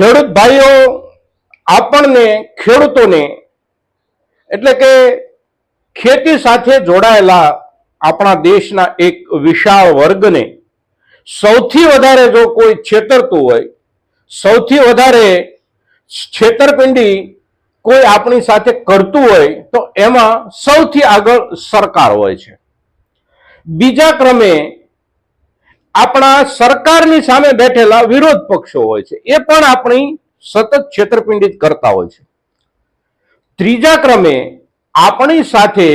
ખેડૂત ભાઈઓ, આપણને ખેડૂતોને, એટલે કે ખેતી સાથે જોડાયેલા આપણા દેશના એક વિશાળ વર્ગને, સૌથી વધારે જો કોઈ છેતરતું હોય, સૌથી વધારે છેતરપિંડી કોઈ આપણી સાથે કરતું હોય, તો એમાં સૌથી આગળ સરકાર હોય છે. બીજા ક્રમે આપણા સરકારની સામે બેઠેલા વિરોધ પક્ષો હોય છે, એ પણ આપણી સતત છેતરપિંડી કરતા હોય છે. ત્રીજા ક્રમે આપણી સાથે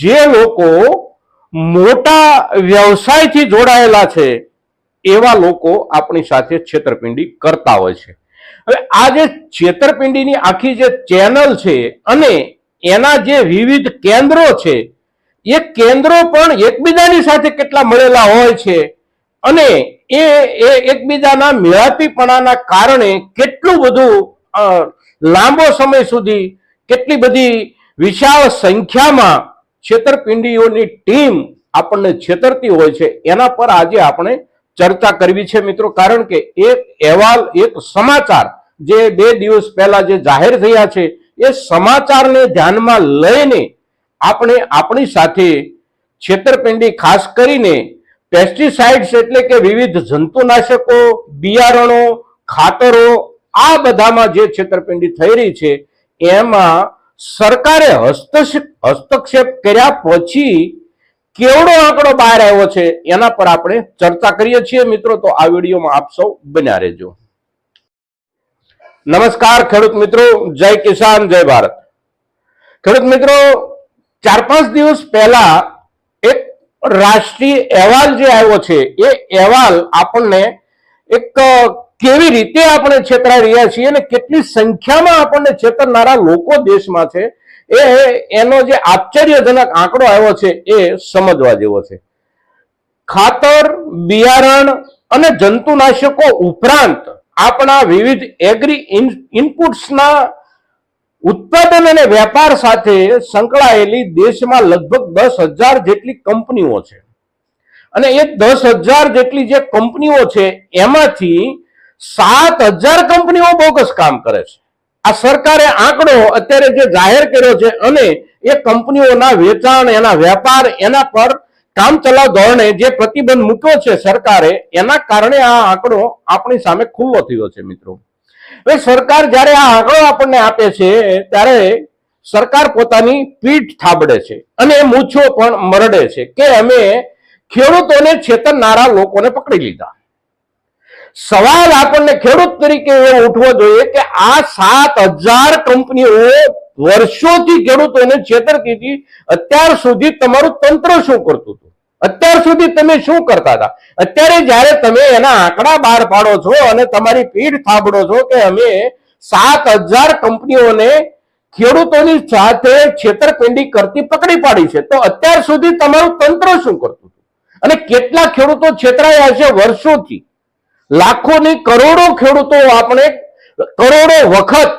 જે લોકો મોટા વ્યવસાયથી જોડાયેલા છે, એવા લોકો આપણી સાથે છેતરપિંડી કરતા હોય છે. હવે આ જે છેતરપિંડીની આખી જે ચેનલ છે અને એના જે વિવિધ કેન્દ્રો છે, એ કેન્દ્રો પણ એકબીજાની સાથે કેટલા મળેલા હોય છે અને એ એકબીજાના મેળાપીપણાના કારણે કેટલું બધું લાંબો સમય સુધી કેટલી બધી વિશાળ સંખ્યામાં છેતરપિંડીઓની ટીમ આપણને છેતરતી હોય છે, એના પર આજે આપણે ચર્ચા કરવી છે મિત્રો. કારણ કે એક અહેવાલ, એક સમાચાર જે બે દિવસ પહેલા જે જાહેર થયા છે, એ સમાચારને ધ્યાનમાં લઈને આપણે આપણી સાથે છેતરપિંડી ખાસ કરીને પેસ્ટિસાઇડ્સ એટલે કે વિવિધ જંતુનાશકો, બિયારણો, ખાતરો, આ બધામાં જે છેતરપિંડી થઈ રહી છે, એમાં સરકારે હસ્તક્ષેપ કર્યા પછી કેવડો આંકડો બહાર આવ્યો છે, એના પર આપણે ચર્ચા કરીએ છીએ. મિત્રો, તો આ વિડીયોમાં આપ સૌ બન્યા રહેજો. નમસ્કાર, ખેડૂત મિત્રો. જય કિસાન, જય ભારત. ખેડૂત મિત્રો, ચાર પાંચ દિવસ પહેલા રાષ્ટ્રીય અહેવાલ જે આવ્યો છે, એ અહેવાલ આપણને એક કેવી રીતે આપણે છેતરાઈ રહ્યા છીએ અને કેટલી સંખ્યામાં આપણને છેતરનારા લોકો દેશમાં છે, એ એનો જે આશ્ચર્યજનક આંકડો આવ્યો છે, એ સમજવા જેવો છે. ખાતર, બિયારણ અને જંતુનાશકો ઉપરાંત આપણા વિવિધ એગ્રી ઇનપુટ્સના ઉત્પાદન અને વેપાર સાથે સંકળાયેલી દેશમાં લગભગ દસ હજાર જેટલી કંપનીઓ છે. અને એ દસ હજાર જેટલી જે કંપનીઓ છે, એમાંથી સાત હજાર કંપનીઓ બોગસ કામ કરે છે. આ સરકારે આંકડો અત્યારે જે જાહેર કર્યો છે અને એ કંપનીઓના વેચાણ, એના વેપાર, એના પર કામ ચલાવ ધોરણે જે પ્રતિબંધ મૂક્યો છે સરકારે, એના કારણે આ આંકડો આપણી સામે ખુલ્લો થયો છે મિત્રો. હવે સરકાર જ્યારે આ આંકડો આપણને આપે છે, ત્યારે સરકાર પોતાની પીઠ થાબડે છે અને મૂછો પણ મરડે છે કે અમે ખેડૂતોને છેતરનારા લોકોને પકડી લીધા. સવાલ આપણને ખેડૂત તરીકે એ ઉઠવો જોઈએ કે આ સાત હજાર કંપનીઓ વર્ષોથી ખેડૂતોને છેતરતી હતી, અત્યાર સુધી તમારું તંત્ર શું કરતું હતું? અત્યાર સુધી તમે શું કરતા હતા? અત્યારે જ્યારે તમે એના આંકડા બહાર પાડો છો અને તમારી પીઠ થાબડો છો કે અમે સાત હજાર કંપનીઓને ખેડૂતોની સાથે છેતરપિંડી કરતી પકડી પાડી છે. તો અત્યાર સુધી તમારું તંત્ર શું કરતું અને કેટલા ખેડૂતો છેતરાયા છે વર્ષોથી? લાખોની કરોડો ખેડૂતો આપણે કરોડો વખત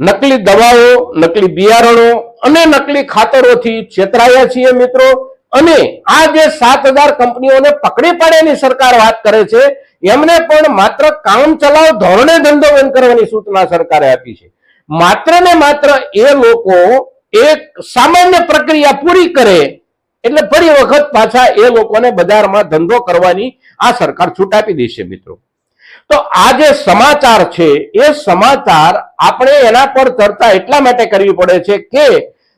નકલી દવાઓ, નકલી બિયારણો અને નકલી ખાતરોથી છેતરાયા છીએ મિત્રો. અને આ જે સાત હજાર કંપનીઓને પકડી પાડ્યાની સરકાર વાત કરે છે, એમને પણ માત્ર કામ ચલાવ ધોરણે ધંધો બંધ કરવાની સૂચના સરકારે આપી છે. માત્ર ને માત્ર એ લોકો એક સામાન્ય પ્રક્રિયા પૂરી કરે, એટલે ફરી વખત પાછા એ લોકોને બજારમાં ધંધો કરવાની આ સરકાર છૂટ આપી દેશે મિત્રો. તો આ જે સમાચાર છે, એ સમાચાર આપણે એના પર ચર્ચા એટલા માટે કરવી પડે છે કે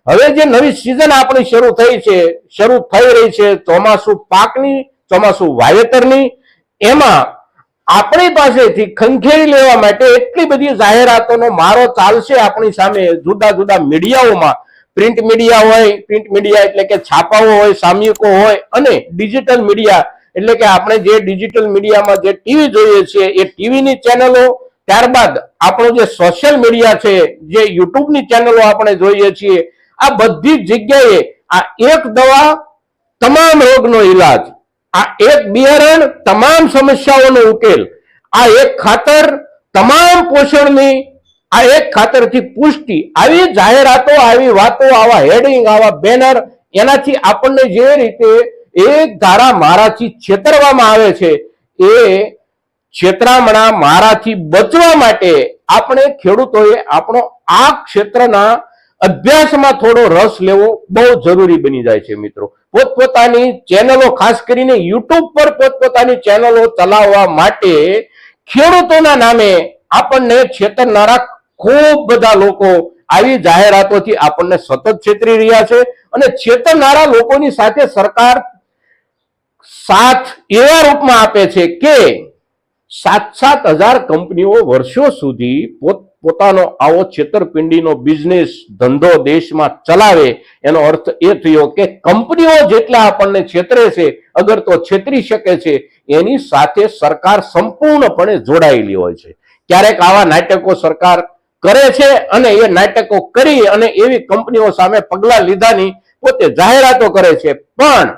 હવે જે નવી સિઝન આપણી શરૂ થઈ છે, શરૂ થઈ રહી છે ચોમાસુ પાકની, ચોમાસુ વાવેતરની, એમાં આપણી પાસેથી ખંખેરી લેવા માટે એટલી બધી જાહેરાતોનો મારો ચાલશે આપણી સામે જુદા જુદા મીડિયાઓમાં. પ્રિન્ટ મીડિયા હોય, પ્રિન્ટ મીડિયા એટલે કે છાપાઓ હોય, સામયિકો હોય અને ડિજિટલ મીડિયા એટલે કે આપણે જે ડિજિટલ મીડિયામાં જે ટીવી જોઈએ છીએ, એ ટીવીની ચેનલો, ત્યારબાદ આપણો જે સોશિયલ મીડિયા છે, જે યુટ્યુબની ચેનલો આપણે જોઈએ છીએ આ બધી જગ્યાએ આ એક દવા તમામ રોગનો ઈલાજ, આ એક બિયારણ તમામ સમસ્યાઓનો ઉકેલ, આ એક ખાતર તમામ પોષણની, આ એક ખાતરથી પુષ્ટિ, આવી જાહેરાતો, આવી વાતો, આવા હેડિંગ આવા બેનર એનાથી આપણને જે રીતે એક ધારા મારાથી છેતરવામાં આવે છે, એ છેતરામણા મારાથી બચવા માટે આપણે ખેડૂતોએ આપણો આ ક્ષેત્રના અભ્યાસમાં થોડો રસ લેવો બહુ જરૂરી બની જાય છે મિત્રો. પોતપોતાની ચેનલો ખાસ કરીને યુટ્યુબ પર પોતપોતાની ચેનલો ચલાવવા માટે ખેડૂતોના નામે આપણને છેતરનારા ખૂબ બધા લોકો આવી જાહેરાતોથી આપણને સતત છેતરી રહ્યા છે અને છેતરનારા લોકોની સાથે સરકાર સાથ એવા રૂપમાં આપે છે કે સાત સાત હજાર કંપનીઓ વર્ષો સુધી પોત પોતાનો આવો છેતરપિંડીનો બિઝનેસ ધંધો દેશમાં ચલાવે, એનો અર્થ એ થયો કે કંપનીઓ જેટલા આપણને છેતરે છે, અગર તો છેતરી શકે છે, એની સાથે સરકાર સંપૂર્ણપણે જોડાયેલી હોય છે. ક્યારેક આવા નાટકો સરકાર કરે છે અને એ નાટકો કરી અને એવી કંપનીઓ સામે પગલાં લીધાની પોતે જાહેરાતો કરે છે. પણ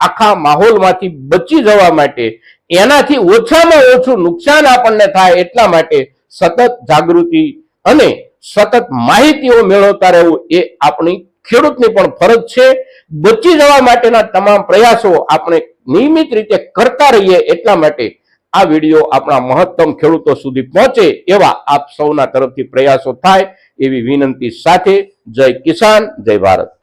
આખા માહોલમાંથી બચી જવા માટે, એનાથી ઓછામાં ઓછું નુકસાન આપણને થાય એટલા માટે સતત જાગૃતિ અને સતત માહિતીઓ મેળવતા રહેવું એ આપણી ખેડૂતની પણ ફરજ છે. બચી જવા માટેના તમામ પ્રયાસો આપણે નિયમિત રીતે કરતા રહીએ એટલા માટે આ વીડિયો આપણા મહત્તમ ખેડૂતો સુધી પહોંચે એવા આપ સૌના તરફથી પ્રયાસો થાય એવી વિનંતી સાથે જય કિસાન, જય ભારત.